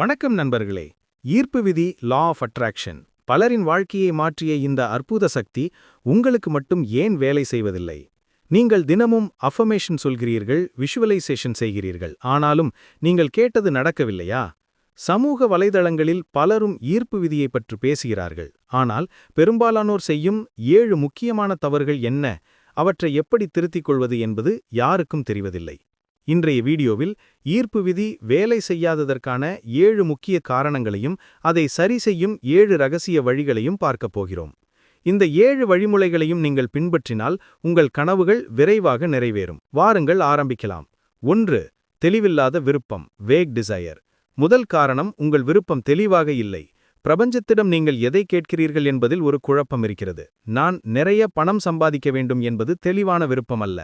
வணக்கம் நண்பர்களே. ஈர்ப்பு விதி லா ஆஃப் அட்ராக்ஷன் பலரின் வாழ்க்கையை மாற்றிய இந்த அற்புத சக்தி உங்களுக்கு மட்டும் ஏன் வேலை செய்வதில்லை? நீங்கள் தினமும் அஃபமேஷன் சொல்கிறீர்கள் விஷுவலைசேஷன் செய்கிறீர்கள். ஆனாலும் நீங்கள் கேட்டது நடக்கவில்லையா? சமூக வலைதளங்களில் பலரும் ஈர்ப்பு விதியை பற்றி பேசுகிறார்கள். ஆனால் பெரும்பாலானோர் செய்யும் ஏழு முக்கியமான தவறுகள் என்ன? அவற்றை எப்படி திருத்திக் கொள்வது என்பது யாருக்கும் தெரிவதில்லை. இன்றைய வீடியோவில் ஈர்ப்பு விதி வேலை செய்யாததற்கான ஏழு முக்கிய காரணங்களையும் அதை சரி செய்யும் ஏழு ரகசிய வழிகளையும் பார்க்கப் போகிறோம். இந்த ஏழு வழிமுறைகளையும் நீங்கள் பின்பற்றினால் உங்கள் கனவுகள் விரைவாக நிறைவேறும். வாருங்கள் ஆரம்பிக்கலாம். ஒன்று தெளிவில்லாத விருப்பம் வேக் டிசையர் முதல் காரணம் உங்கள் விருப்பம் தெளிவாக இல்லை. பிரபஞ்சத்திடம் நீங்கள் எதை கேட்கிறீர்கள் என்பதில் ஒரு குழப்பம் இருக்கிறது. நான் நிறைய பணம் சம்பாதிக்க வேண்டும் என்பது தெளிவான விருப்பம் அல்ல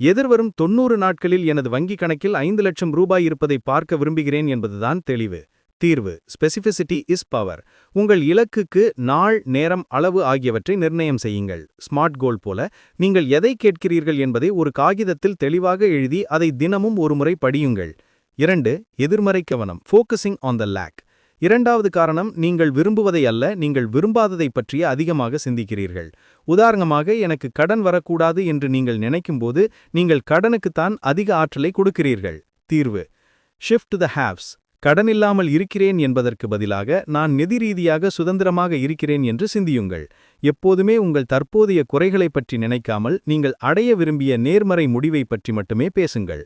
எதிர்வரும் தொன்னூறு நாட்களில் எனது வங்கிக் கணக்கில் ஐந்து லட்சம் ரூபாய் இருப்பதை பார்க்க விரும்புகிறேன் என்பதுதான் தெளிவு. தீர்வு. ஸ்பெசிபிசிட்டி இஸ் பவர் உங்கள் இலக்குக்கு நாள் நேரம் அளவு ஆகியவற்றை நிர்ணயம் செய்யுங்கள். ஸ்மார்ட் கோல் போல நீங்கள் எதை கேட்கிறீர்கள் என்பதை ஒரு காகிதத்தில் தெளிவாக எழுதி அதை தினமும் ஒருமுறை படியுங்கள். இரண்டு எதிர்மறை கவனம். ஃபோக்கஸிங் ஆன் த லேக் இரண்டாவது காரணம் நீங்கள் விரும்புவதை அல்ல நீங்கள் விரும்பாததை பற்றிய அதிகமாக சிந்திக்கிறீர்கள். உதாரணமாக எனக்கு கடன் வரக்கூடாது என்று நீங்கள் நினைக்கும்போது நீங்கள் கடனுக்குத்தான் அதிக ஆற்றலை கொடுக்கிறீர்கள். தீர்வு. ஷிஃப்ட் த ஹேவ்ஸ் கடன் இல்லாமல் இருக்கிறேன் என்பதற்கு பதிலாக நான் நிதி ரீதியாக சுதந்திரமாக இருக்கிறேன் என்று சிந்தியுங்கள். எப்போதுமே உங்கள் தற்போதைய குறைகளை பற்றி நினைக்காமல் நீங்கள் அடைய விரும்பிய நேர்மறை முடிவை பற்றி மட்டுமே பேசுங்கள்.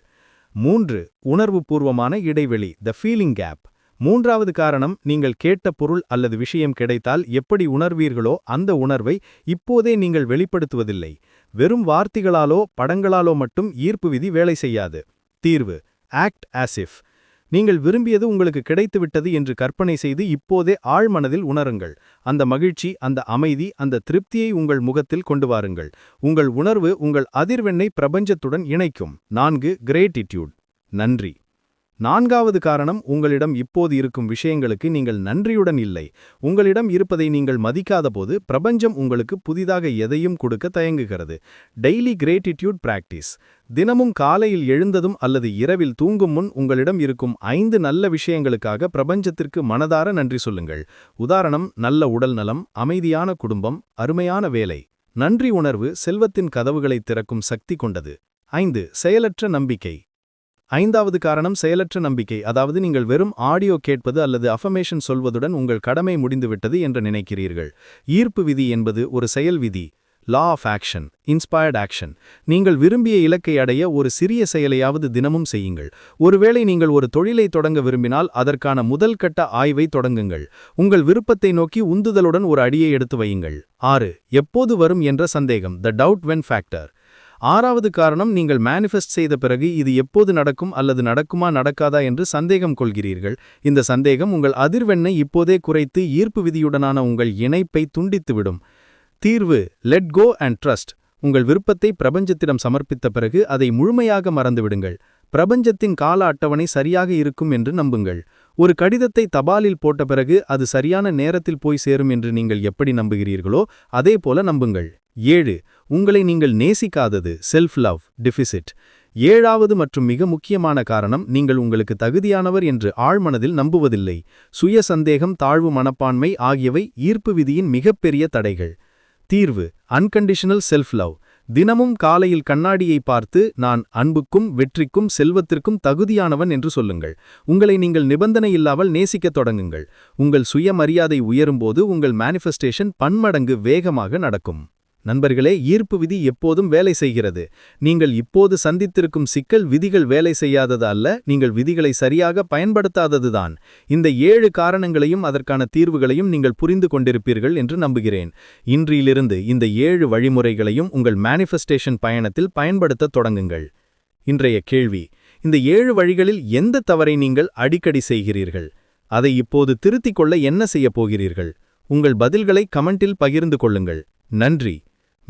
மூன்று உணர்வுபூர்வமான இடைவெளி த ஃபீலிங் கேப் மூன்றாவது காரணம் நீங்கள் கேட்ட பொருள் அல்லது விஷயம் கிடைத்தால் எப்படி உணர்வீர்களோ அந்த உணர்வை இப்போதே நீங்கள் வெளிப்படுத்துவதில்லை. வெறும் வார்த்தைகளாலோ படங்களாலோ மட்டும் ஈர்ப்பு விதி வேலை செய்யாது. தீர்வு. ஆக்ட் ஆசிஃப் நீங்கள் விரும்பியது உங்களுக்கு கிடைத்துவிட்டது என்று கற்பனை செய்து இப்போதே ஆழ்மனதில் உணருங்கள். அந்த மகிழ்ச்சி அந்த அமைதி அந்த திருப்தியை உங்கள் முகத்தில் கொண்டு வாருங்கள். உங்கள் உணர்வு உங்கள் அதிர்வெண்ணை பிரபஞ்சத்துடன் இணைக்கும். நான்கு கிரேட்டிடியூட் நன்றி. நான்காவது காரணம் உங்களிடம் இப்போது இருக்கும் விஷயங்களுக்கு நீங்கள் நன்றியுடன் இல்லை. உங்களிடம் இருப்பதை நீங்கள் மதிக்காதபோது பிரபஞ்சம் உங்களுக்கு புதிதாக எதையும் கொடுக்க தயங்குகிறது. டெய்லி கிரேட்டிடியூட் பிராக்டிஸ் தினமும் காலையில் எழுந்ததும் அல்லது இரவில் தூங்கும் முன் உங்களிடம் இருக்கும் ஐந்து நல்ல விஷயங்களுக்காக பிரபஞ்சத்திற்கு மனதார நன்றி சொல்லுங்கள். உதாரணம் நல்ல உடல் நலம் அமைதியான குடும்பம் அருமையான வேலை. நன்றி உணர்வு செல்வத்தின் கதவுகளை திறக்கும் சக்தி கொண்டது. ஐந்து செயலற்ற நம்பிக்கை. ஐந்தாவது காரணம் செயலற்ற நம்பிக்கை. அதாவது நீங்கள் வெறும் ஆடியோ கேட்பது அல்லது அஃபமேஷன் சொல்வதுடன் உங்கள் கடமை முடிந்துவிட்டது என்று நினைக்கிறீர்கள். ஈர்ப்பு விதி என்பது ஒரு செயல் விதி. Law of action inspired action நீங்கள் விரும்பிய இலக்கை அடைய ஒரு சிறிய செயலையாவது தினமும் செய்யுங்கள். ஒருவேளை நீங்கள் ஒரு தொழிலை தொடங்க விரும்பினால் அதற்கான முதல் கட்ட ஆய்வை தொடங்குங்கள். உங்கள் விருப்பத்தை நோக்கி உந்துதலுடன் ஒரு அடியை எடுத்து வையுங்கள். ஆறு எப்போது வரும் என்ற சந்தேகம். த டவுட் வென் ஃபேக்டர் ஆறாவது காரணம் நீங்கள் மேனிஃபெஸ்ட் செய்த பிறகு இது எப்போது நடக்கும் அல்லது நடக்குமா நடக்காதா என்று சந்தேகம் கொள்கிறீர்கள். இந்த சந்தேகம் உங்கள் அதிர்வெண்ணை இப்போதே குறைத்து ஈர்ப்பு விதியுடனான உங்கள் இணைப்பை துண்டித்துவிடும். தீர்வு லெட் கோ அண்ட் ட்ரஸ்ட் உங்கள் விருப்பத்தை பிரபஞ்சத்திடம் சமர்ப்பித்த பிறகு அதை முழுமையாக மறந்துவிடுங்கள். பிரபஞ்சத்தின் கால அட்டவணை சரியாக இருக்கும் என்று நம்புங்கள். ஒரு கடிதத்தை தபாலில் போட்ட பிறகு அது சரியான நேரத்தில் போய் சேரும் என்று நீங்கள் எப்படி நம்புகிறீர்களோ அதே போல நம்புங்கள். ஏழு உங்களை நீங்கள் நேசிக்காதது செல்ஃப் லவ் டிஃபிசிட் ஏழாவது மற்றும் மிக முக்கியமான காரணம் நீங்கள் உங்களுக்கு தகுதியானவர் என்று ஆழ்மனதில் நம்புவதில்லை. சுய சந்தேகம் தாழ்வு மனப்பான்மை ஆகியவை ஈர்ப்பு விதியின் மிகப்பெரிய தடைகள். தீர்வு அன்கண்டிஷனல் செல்ஃப் லவ் தினமும் காலையில் கண்ணாடியை பார்த்து நான் அன்புக்கும் வெற்றிக்கும் செல்வத்திற்கும் தகுதியானவன் என்று சொல்லுங்கள். உங்களை நீங்கள் நிபந்தனை இல்லாமல் நேசிக்கத் தொடங்குங்கள். உங்கள் சுயமரியாதை உயரும்போது உங்கள் மேனிஃபெஸ்டேஷன் பன்மடங்கு வேகமாக நடக்கும். நண்பர்களே ஈர்ப்பு விதி எப்போதும் வேலை செய்கிறது. நீங்கள் இப்போது சந்தித்திருக்கும் சிக்கல் விதிகள் வேலை செய்யாதது அல்ல நீங்கள் விதிகளை சரியாக பயன்படுத்தாததுதான் இந்த ஏழு காரணங்களையும் அதற்கான தீர்வுகளையும் நீங்கள் புரிந்து கொண்டிருப்பீர்கள் என்று நம்புகிறேன். இன்றிலிருந்து இந்த ஏழு வழிமுறைகளையும் உங்கள் மேனிஃபெஸ்டேஷன் பயணத்தில் பயன்படுத்தத் தொடங்குங்கள். இன்றைய கேள்வி இந்த ஏழு வழிகளில் எந்த தவறை நீங்கள் அடிக்கடி செய்கிறீர்கள்? அதை இப்போது திருத்திக் கொள்ள என்ன செய்யப் போகிறீர்கள்? உங்கள் பதில்களை கமெண்டில் பகிர்ந்து கொள்ளுங்கள். நன்றி.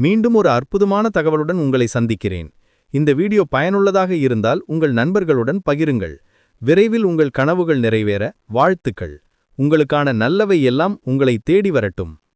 மீண்டும் ஒரு அற்புதமான தகவலுடன் உங்களை சந்திக்கிறேன். இந்த வீடியோ பயனுள்ளதாக இருந்தால் உங்கள் நண்பர்களுடன் பகிருங்கள். விரைவில் உங்கள் கனவுகள் நிறைவேற வாழ்த்துக்கள். உங்களுக்கான நல்லவை எல்லாம் உங்களை தேடி வரட்டும்.